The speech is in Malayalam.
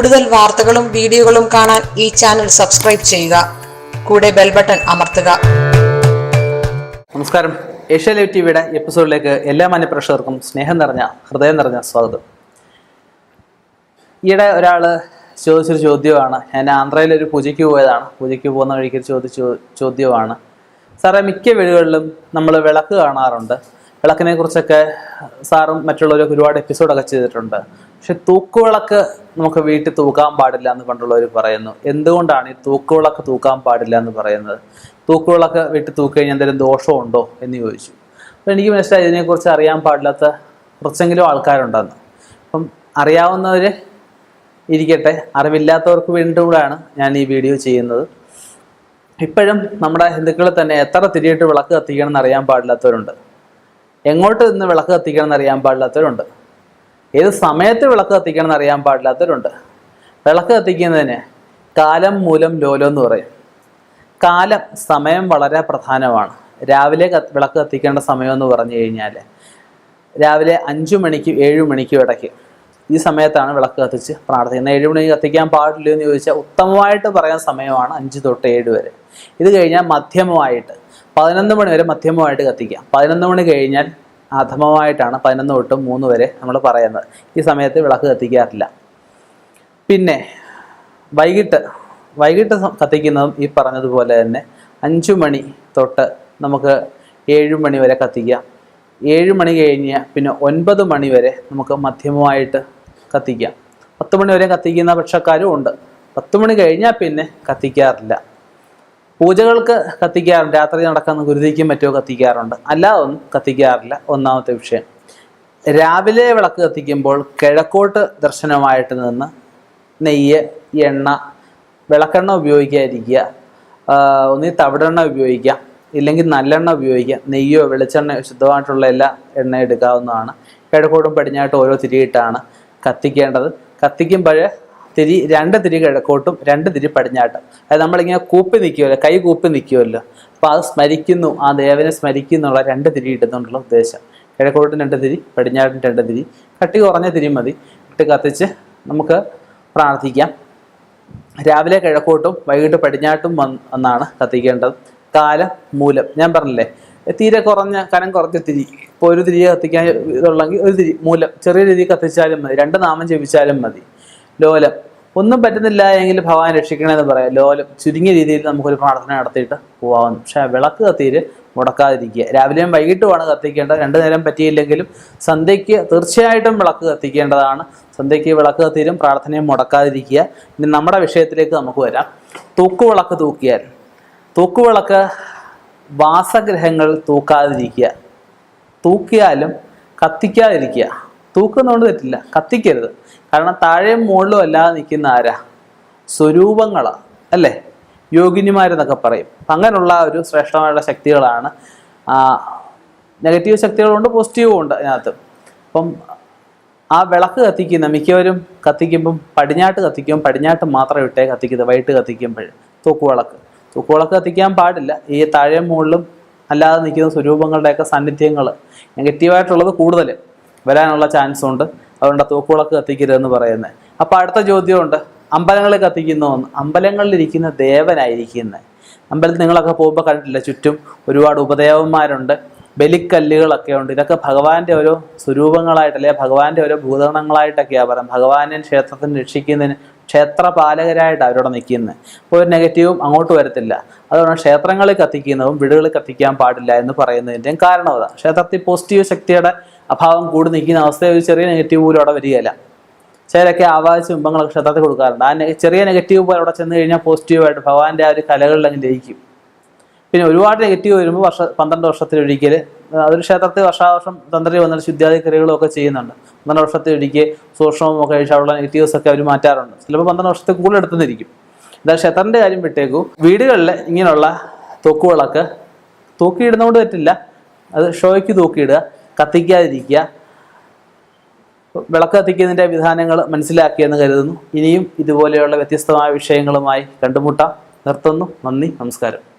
കൂടുതൽ വാർത്തകളും വീഡിയോകളും കാണാൻ ഈ ചാനൽ സബ്സ്ക്രൈബ് ചെയ്യുക. കൂടെ ബെൽ ബട്ടൺ അമർത്തുക. നമസ്കാരം. ഏഷ്യ ലൈവ് ടി വിയുടെ എപ്പിസോഡിലേക്ക് എല്ലാ മാന്യപ്രേക്ഷകർക്കും സ്നേഹം നിറഞ്ഞ ഹൃദയം നിറഞ്ഞ സ്വാഗതം. ഈയിടെ ഒരാൾ ചോദിച്ചൊരു ചോദ്യമാണ് ഞാൻ ആന്ധ്രയിൽ ഒരു പൂജയ്ക്ക് പോയതാണ്. പൂജയ്ക്ക് പോകുന്ന വഴിക്ക് ചോദിച്ച ചോദ്യമാണ് സാറേ മിക്ക വീടുകളിലും നമ്മൾ വിളക്ക് കാണാറുണ്ട്. വിളക്കിനെ കുറിച്ചൊക്കെ സാറും മറ്റുള്ളവരൊക്കെ ഒരുപാട് എപ്പിസോഡൊക്കെ ചെയ്തിട്ടുണ്ട്. പക്ഷെ തൂക്കുവിളക്ക് നമുക്ക് വീട്ടിൽ തൂക്കാൻ പാടില്ല എന്ന് പണ്ടുള്ളവർ പറയുന്നു. എന്തുകൊണ്ടാണ് ഈ തൂക്കുവിളക്ക് തൂക്കാൻ പാടില്ല എന്ന് പറയുന്നത്? തൂക്കുവിളക്ക് വീട്ടിൽ തൂക്കി കഴിഞ്ഞാൽ എന്തെങ്കിലും ദോഷമുണ്ടോ എന്ന് ചോദിച്ചു. അപ്പോൾ എനിക്ക് മനസ്സിലായി ഇതിനെക്കുറിച്ച് അറിയാൻ പാടില്ലാത്ത കുറച്ചെങ്കിലും ആൾക്കാരുണ്ടെന്ന്. അപ്പം അറിയാവുന്നവർ ഇരിക്കട്ടെ അറിവില്ലാത്തവർക്ക് വേണ്ടിയിട്ടാണ് ഞാൻ ഈ വീഡിയോ ചെയ്യുന്നത്. ഇപ്പോഴും നമ്മുടെ ഹിന്ദുക്കളിൽ തന്നെ എത്ര തിരിയിട്ട് വിളക്ക് കത്തിക്കണം എന്ന് അറിയാൻ പാടില്ലാത്തവരുണ്ട്. എങ്ങോട്ട് നിന്ന് വിളക്ക് കത്തിക്കണം എന്ന് അറിയാൻ പാടില്ലാത്തവരുണ്ട്. ഏത് സമയത്ത് വിളക്ക് കത്തിക്കണം എന്ന് അറിയാൻ പാടില്ലാത്തവരുണ്ട്. വിളക്ക് കത്തിക്കുന്നതിന് കാലം മൂലം ലോലം എന്ന് പറയും. കാലം സമയം വളരെ പ്രധാനമാണ്. രാവിലെ വിളക്ക് കത്തിക്കേണ്ട സമയം എന്ന് പറഞ്ഞു കഴിഞ്ഞാൽ രാവിലെ അഞ്ചു മണിക്കും ഏഴു മണിക്കും ഇടയ്ക്ക് ഈ സമയത്താണ് വിളക്ക് കത്തിച്ച് പ്രാർത്ഥിക്കുന്നത്. ഏഴ് മണിക്ക് കത്തിക്കാൻ പാടില്ല എന്ന് ചോദിച്ചാൽ ഉത്തമമായിട്ട് പറയാൻ സമയമാണ് അഞ്ച് തൊട്ട് ഏഴ് വരെ. ഇത് കഴിഞ്ഞാൽ മധ്യമമായിട്ട് പതിനൊന്ന് മണി വരെ മധ്യമമായിട്ട് കത്തിക്കാം. പതിനൊന്ന് മണി കഴിഞ്ഞാൽ അധമമായിട്ടാണ് പതിനൊന്ന് തൊട്ട് മൂന്ന് വരെ നമ്മൾ പറയുന്നത്. ഈ സമയത്ത് വിളക്ക് കത്തിക്കാറില്ല. പിന്നെ വൈകിട്ട് വൈകിട്ട് കത്തിക്കുന്നതും ഈ പറഞ്ഞതുപോലെ തന്നെ അഞ്ചു മണി തൊട്ട് നമുക്ക് ഏഴ് മണി വരെ കത്തിക്കാം. ഏഴ് മണി കഴിഞ്ഞ് പിന്നെ ഒൻപത് മണി വരെ നമുക്ക് മധ്യമമായിട്ട് കത്തിക്കാം. പത്ത് മണി വരെ കത്തിക്കുന്ന പക്ഷക്കാരും ഉണ്ട്. പത്ത് മണി കഴിഞ്ഞാൽ പിന്നെ കത്തിക്കാറില്ല. പൂജകൾക്ക് കത്തിക്കാറുണ്ട് രാത്രി നടക്കുന്ന ഗുരുതിക്കും മറ്റോ കത്തിക്കാറുണ്ട്. അല്ലാതെ ഒന്നും കത്തിക്കാറില്ല. ഒന്നാമത്തെ വിഷയം. രാവിലെ വിളക്ക് കത്തിക്കുമ്പോൾ കിഴക്കോട്ട് ദർശനമായിട്ട് നിന്ന് നെയ്യ് എണ്ണ വിളക്കെണ്ണ ഉപയോഗിക്കാതിരിക്കുക. ഒന്നി തവിടെണ്ണ ഉപയോഗിക്കാം ഇല്ലെങ്കിൽ നല്ലെണ്ണ ഉപയോഗിക്കാം നെയ്യോ വെളിച്ചെണ്ണയോ ശുദ്ധമായിട്ടുള്ള എല്ലാ എണ്ണ എടുക്കാവുന്നതാണ്. കിഴക്കോട്ടും പടിഞ്ഞാട്ടും ഓരോ തിരിയിട്ടാണ് കത്തിക്കേണ്ടത്. കത്തിക്കുമ്പോൾ തിരി രണ്ട് തിരി കിഴക്കോട്ടും രണ്ട് തിരി പടിഞ്ഞാട്ടും. അതായത് നമ്മളിങ്ങനെ കൂപ്പി നിൽക്കുമല്ലോ കൈ കൂപ്പി നിൽക്കുമല്ലോ അപ്പോൾ അത് സ്മരിക്കുന്നു ആ ദേവനെ സ്മരിക്കുന്നുള്ള രണ്ട് തിരി ഇടുന്നുള്ള ഉദ്ദേശം. കിഴക്കോട്ടും രണ്ട് തിരി പടിഞ്ഞാട്ടും രണ്ട് തിരി. കട്ടി കുറഞ്ഞ തിരി മതി. ഇട്ട് കത്തിച്ച് നമുക്ക് പ്രാർത്ഥിക്കാം. രാവിലെ കിഴക്കോട്ടും വൈകിട്ട് പടിഞ്ഞാട്ടും എന്നാണ് കത്തിക്കേണ്ടത്. കാലം മൂലം. ഞാൻ പറഞ്ഞില്ലേ തീരെ കുറഞ്ഞ കനം കുറഞ്ഞ തിരി. ഇപ്പോൾ ഒരു തിരി കത്തിക്കാൻ ഇതുള്ളെങ്കിൽ ഒരു തിരി മൂലം. ചെറിയ രീതിയിൽ കത്തിച്ചാലും മതി. രണ്ട് നാമം ജപിച്ചാലും മതി. ലോലം. ഒന്നും പറ്റുന്നില്ല എങ്കിൽ ഭഗവാൻ രക്ഷിക്കണമെന്ന് പറയാം. ലോലം ചുരുങ്ങിയ രീതിയിൽ നമുക്കൊരു പ്രാർത്ഥന നടത്തിയിട്ട് പോകാവുന്നു പക്ഷേ വിളക്ക് കത്തിയിട്ട് മുടക്കാതിരിക്കുക. രാവിലെയും വൈകിട്ടുമാണ് കത്തിക്കേണ്ടത്. രണ്ടു നേരം പറ്റിയില്ലെങ്കിലും സന്ധ്യയ്ക്ക് തീർച്ചയായിട്ടും വിളക്ക് കത്തിക്കേണ്ടതാണ്. സന്ധ്യയ്ക്ക് വിളക്ക് കത്തിയിലും പ്രാർത്ഥനയും മുടക്കാതിരിക്കുക. ഇനി നമ്മുടെ വിഷയത്തിലേക്ക് നമുക്ക് വരാം. തൂക്കുവിളക്ക് തൂക്കിയാൽ. തൂക്കുവിളക്ക് വാസഗ്രഹങ്ങൾ തൂക്കാതിരിക്കുക. തൂക്കിയാലും കത്തിക്കാതിരിക്കുക. തൂക്കുന്നതുകൊണ്ട് തെറ്റില്ല. കത്തിക്കരുത്. കാരണം താഴെ മുകളിലും അല്ലാതെ നിൽക്കുന്ന ആരാ? സ്വരൂപങ്ങളാണ് അല്ലേ? യോഗിനിമാരെന്നൊക്കെ പറയും. അങ്ങനെയുള്ള ഒരു ശ്രേഷ്ഠമായുള്ള ശക്തികളാണ് നെഗറ്റീവ് ശക്തികളുണ്ട് പോസിറ്റീവും ഉണ്ട് അതിനകത്ത്. അപ്പം ആ വിളക്ക് കത്തിക്കുന്ന മിക്കവരും കത്തിക്കുമ്പം പടിഞ്ഞാട്ട് കത്തിക്കും പടിഞ്ഞാട്ട് മാത്രം ഇട്ടേ കത്തിക്കുന്നത് വൈകിട്ട് കത്തിക്കുമ്പോൾ. തൂക്കുവിളക്ക് തൂക്കുവിളക്ക് കത്തിക്കാൻ പാടില്ല. ഈ താഴെ മുകളിലും അല്ലാതെ നിൽക്കുന്ന സ്വരൂപങ്ങളുടെയൊക്കെ സാന്നിധ്യങ്ങൾ നെഗറ്റീവായിട്ടുള്ളത് കൂടുതൽ വരാനുള്ള ചാൻസ് ഉണ്ട്. അതുകൊണ്ട് തോക്കുകളൊക്കെ കത്തിക്കരുതെന്ന് പറയുന്നത് അപ്പോൾ അടുത്ത ചോദ്യമുണ്ട്. അമ്പലങ്ങളിൽ കത്തിക്കുന്നതെന്ന് അമ്പലങ്ങളിലിരിക്കുന്ന ദേവനായിരിക്കുന്നത് അമ്പലത്തിൽ നിങ്ങളൊക്കെ പോകുമ്പോൾ കണ്ടിട്ടില്ല ചുറ്റും ഒരുപാട് ഉപദേവന്മാരുണ്ട്. ബലിക്കല്ലുകളൊക്കെ ഉണ്ട്. ഇതൊക്കെ ഭഗവാന്റെ ഓരോ സ്വരൂപങ്ങളായിട്ട് അല്ലെങ്കിൽ ഭഗവാന്റെ ഓരോ ഭൂതഗണങ്ങളായിട്ടൊക്കെയാണ് പറയാം ഭഗവാനെ ക്ഷേത്രത്തിന് രക്ഷിക്കുന്നതിന് ക്ഷേത്രപാലകരായിട്ട് അവരോട് നിൽക്കുന്നത് അപ്പോൾ ഒരു നെഗറ്റീവും അങ്ങോട്ട് വരത്തില്ല. അതുകൊണ്ട് ക്ഷേത്രങ്ങളിൽ കത്തിക്കുന്നതും വീടുകളിൽ കത്തിക്കാൻ പാടില്ല എന്ന് പറയുന്നതിന്റെയും കാരണം അതാണ് ക്ഷേത്രത്തിൽ പോസിറ്റീവ് ശക്തിയുടെ അഭാവം കൂടി നിൽക്കുന്ന അവസ്ഥയിൽ ഒരു ചെറിയ നെഗറ്റീവ് പോലും അവിടെ വരികയില്ല. ചിലരൊക്കെ ആവാസ ബിംബങ്ങളൊക്കെ ക്ഷേത്രത്തിൽ കൊടുക്കാറുണ്ട്. ആ ചെറിയ നെഗറ്റീവ് പോലെ അവിടെ ചെന്ന് കഴിഞ്ഞാൽ പോസിറ്റീവായിട്ട് ഭഗവാന്റെ ആ ഒരു കലകളിൽ അങ്ങ് ലയിക്കും പിന്നെ ഒരുപാട് നെഗറ്റീവ് വരുമ്പോൾ വർഷ പന്ത്രണ്ട് വർഷത്തിലൊരിക്കൽ അതൊരു ക്ഷേത്രത്തിൽ വർഷാവർഷം തന്ത്രി വന്നിട്ട് ശുദ്ധ്യാദി ക്രിയകളും ഒക്കെ ചെയ്യുന്നുണ്ട്. പന്ത്രണ്ട് വർഷത്തെ ഇടിക്ക് സൂക്ഷ്മവും ഒക്കെ കഴിച്ചാലുള്ള നെഗറ്റീവ്സ് ഒക്കെ അവർ മാറ്റാറുണ്ട്. ചിലപ്പോൾ പന്ത്രണ്ട് വർഷത്തെ കൂടുതൽ എടുത്തുനിന്നിരിക്കും. എന്തായാലും ക്ഷേത്രത്തിന്റെ കാര്യം വിട്ടേക്കൂ. വീടുകളിൽ ഇങ്ങനെയുള്ള തൊക്കുകളൊക്കെ തൂക്കിയിടുന്നതുകൊണ്ട് പറ്റില്ല അത് ഷോയ്ക്ക് തൂക്കിയിടുക കത്തിക്കാതിരിക്കുക വിളക്ക് കത്തിക്കുന്നതിന്റെ വിധാനങ്ങൾ മനസ്സിലാക്കിയെന്ന് കരുതുന്നു. ഇനിയും ഇതുപോലെയുള്ള വ്യത്യസ്തമായ വിഷയങ്ങളുമായി കണ്ടുമുട്ടാം. നിർത്തുന്നു. നന്ദി. നമസ്കാരം.